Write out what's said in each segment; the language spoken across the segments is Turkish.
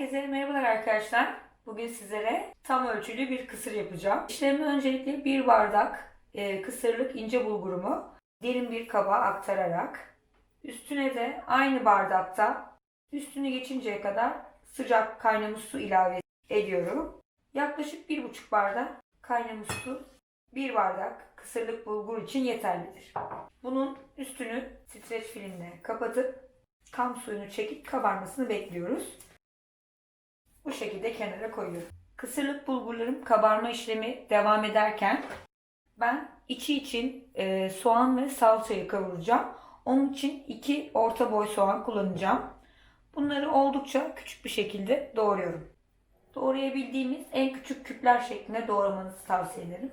Herkese merhabalar arkadaşlar. Bugün sizlere tam ölçülü bir kısır yapacağım. İşlemi öncelikle bir bardak e, kısırlık ince bulgurumu derin bir kaba aktararak üstüne de aynı bardakta üstünü geçinceye kadar sıcak kaynamış su ilave ediyorum. Yaklaşık bir buçuk bardak kaynamış su bir bardak kısırlık bulgur için yeterlidir. Bunun üstünü streç filmle kapatıp tam suyunu çekip kabarmasını bekliyoruz. Bu şekilde kenara koyuyorum. Kısırlık bulgurlarım kabarma işlemi devam ederken ben içi için e, soğan ve salçayı kavuracağım. Onun için iki orta boy soğan kullanacağım. Bunları oldukça küçük bir şekilde doğruyorum. Doğrayabildiğimiz en küçük küpler şeklinde doğramanızı tavsiye ederim.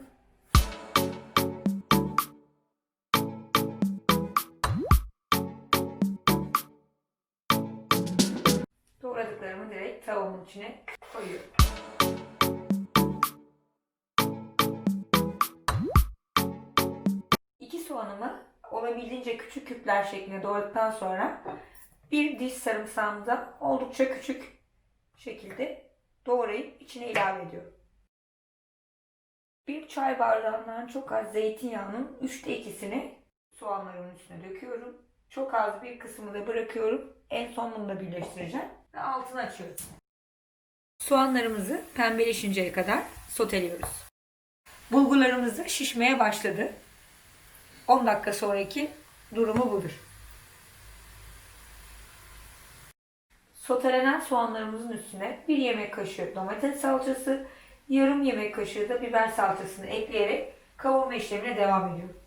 Doğradıklarımı direkt tavamın içine koyuyorum. İki soğanımı olabildiğince küçük küpler şeklinde doğradıktan sonra bir diş sarımsağımı da oldukça küçük şekilde doğrayıp içine ilave ediyorum. Bir çay bardağından çok az zeytinyağının üçte ikisini soğanların üstüne döküyorum. Çok az bir kısmını da bırakıyorum. En son bunu da birleştireceğim. Ve altını açıyorum. Soğanlarımızı pembeleşinceye kadar soteliyoruz. Bulgurlarımız da şişmeye başladı. 10 dakika sonraki durumu budur. Sotelenen soğanlarımızın üstüne bir yemek kaşığı domates salçası, yarım yemek kaşığı da biber salçasını ekleyerek kavurma işlemine devam ediyorum.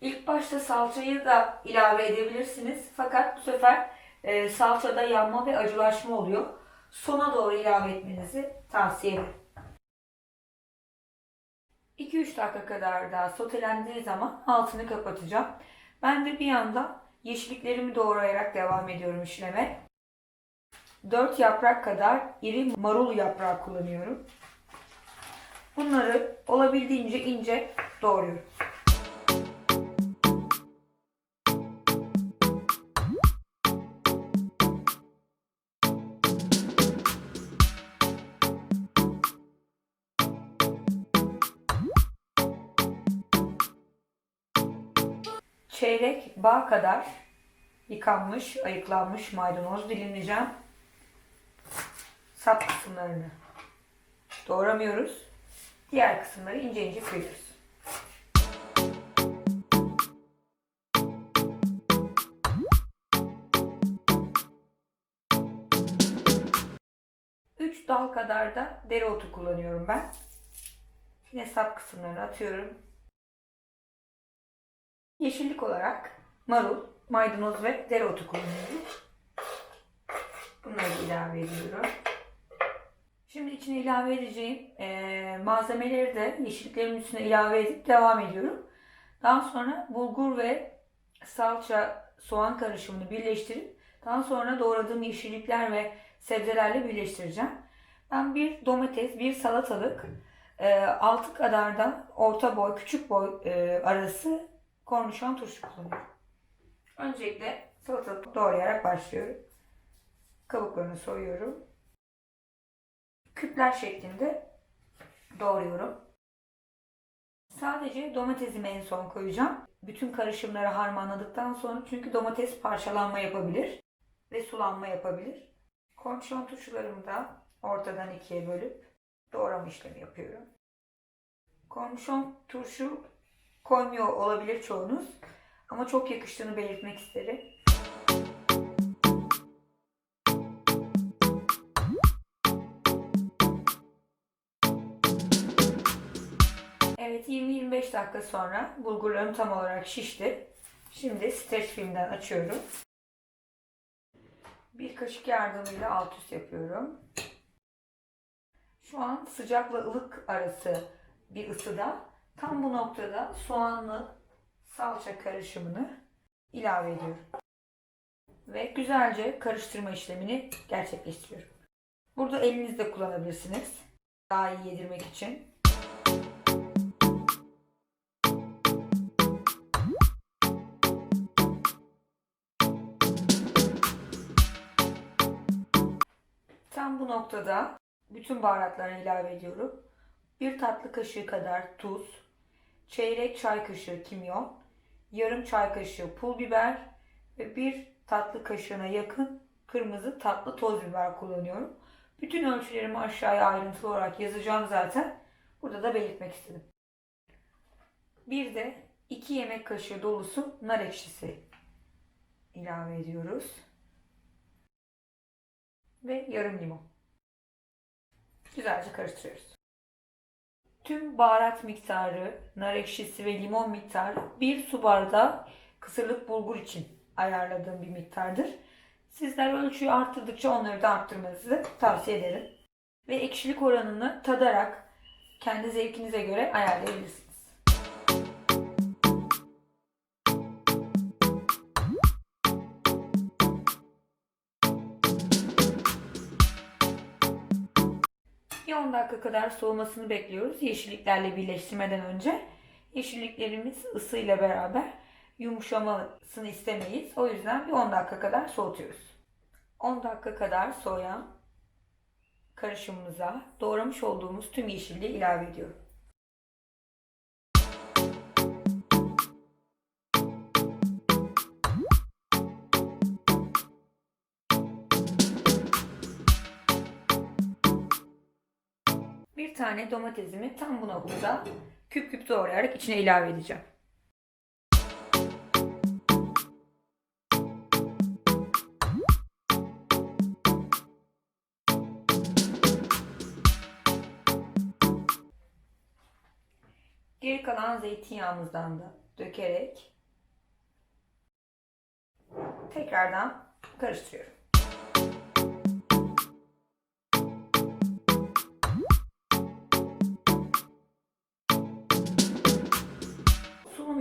İlk başta salçayı da ilave edebilirsiniz. Fakat bu sefer e, salçada yanma ve acılaşma oluyor. Sona doğru ilave etmenizi tavsiye ederim. 2-3 dakika kadar daha sotelendiği zaman altını kapatacağım. Ben de bir yandan yeşilliklerimi doğrayarak devam ediyorum işleme. 4 yaprak kadar iri marul yaprağı kullanıyorum. Bunları olabildiğince ince doğruyorum. Çeyrek bağ kadar yıkanmış, ayıklanmış maydanoz dilimleyeceğim. Sap kısımlarını doğramıyoruz. Diğer kısımları ince ince kıyıyoruz. Üç dal kadar da dereotu kullanıyorum ben. Yine sap kısımlarını atıyorum. Yeşillik olarak marul, maydanoz ve dereotu kullanıyorum. Bunları ilave ediyorum. Şimdi içine ilave edeceğim e, malzemeleri de yeşilliklerimin üstüne ilave edip devam ediyorum. Daha sonra bulgur ve salça, soğan karışımını birleştirip daha sonra doğradığım yeşillikler ve sebzelerle birleştireceğim. Ben bir domates, bir salatalık, e, 6 kadar da orta boy, küçük boy e, arası kornişon turşu kullanıyorum. Öncelikle salatalık doğrayarak başlıyorum. Kabuklarını soyuyorum. Küpler şeklinde doğruyorum. Sadece domatesimi en son koyacağım. Bütün karışımları harmanladıktan sonra çünkü domates parçalanma yapabilir ve sulanma yapabilir. Kornişon turşularımı da ortadan ikiye bölüp doğrama işlemi yapıyorum. Kornişon turşu koymuyor olabilir çoğunuz. Ama çok yakıştığını belirtmek isterim. Evet 20-25 dakika sonra bulgurlarım tam olarak şişti. Şimdi streç filmden açıyorum. Bir kaşık yardımıyla alt üst yapıyorum. Şu an sıcakla ılık arası bir ısıda Tam bu noktada soğanlı salça karışımını ilave ediyorum. Ve güzelce karıştırma işlemini gerçekleştiriyorum. Burada elinizde kullanabilirsiniz. Daha iyi yedirmek için. Tam bu noktada bütün baharatlarını ilave ediyorum. Bir tatlı kaşığı kadar tuz, çeyrek çay kaşığı kimyon, yarım çay kaşığı pul biber ve bir tatlı kaşığına yakın kırmızı tatlı toz biber kullanıyorum. Bütün ölçülerimi aşağıya ayrıntılı olarak yazacağım zaten. Burada da belirtmek istedim. Bir de 2 yemek kaşığı dolusu nar ekşisi ilave ediyoruz. Ve yarım limon. Güzelce karıştırıyoruz. Tüm baharat miktarı, nar ekşisi ve limon miktarı bir su bardağı kısırlık bulgur için ayarladığım bir miktardır. Sizler ölçüyü arttırdıkça onları da arttırmanızı tavsiye ederim. Ve ekşilik oranını tadarak kendi zevkinize göre ayarlayabilirsiniz. Bir 10 dakika kadar soğumasını bekliyoruz yeşilliklerle birleştirmeden önce. Yeşilliklerimiz ısıyla beraber yumuşamasını istemeyiz. O yüzden bir 10 dakika kadar soğutuyoruz. 10 dakika kadar soğuyan karışımımıza doğramış olduğumuz tüm yeşilliği ilave ediyorum. Bir tane domatesimi tam bu noktada küp küp doğrayarak içine ilave edeceğim. Geri kalan zeytinyağımızdan da dökerek tekrardan karıştırıyorum.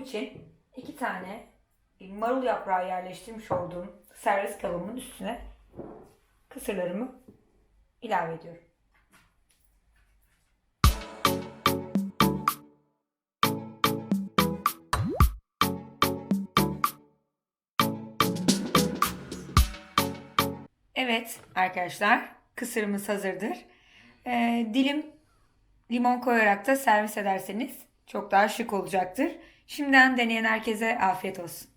İçin iki tane marul yaprağı yerleştirmiş olduğum servis kabımın üstüne kısırlarımı ilave ediyorum. Evet arkadaşlar kısırımız hazırdır. Ee, dilim limon koyarak da servis ederseniz çok daha şık olacaktır. Şimdiden deneyen herkese afiyet olsun.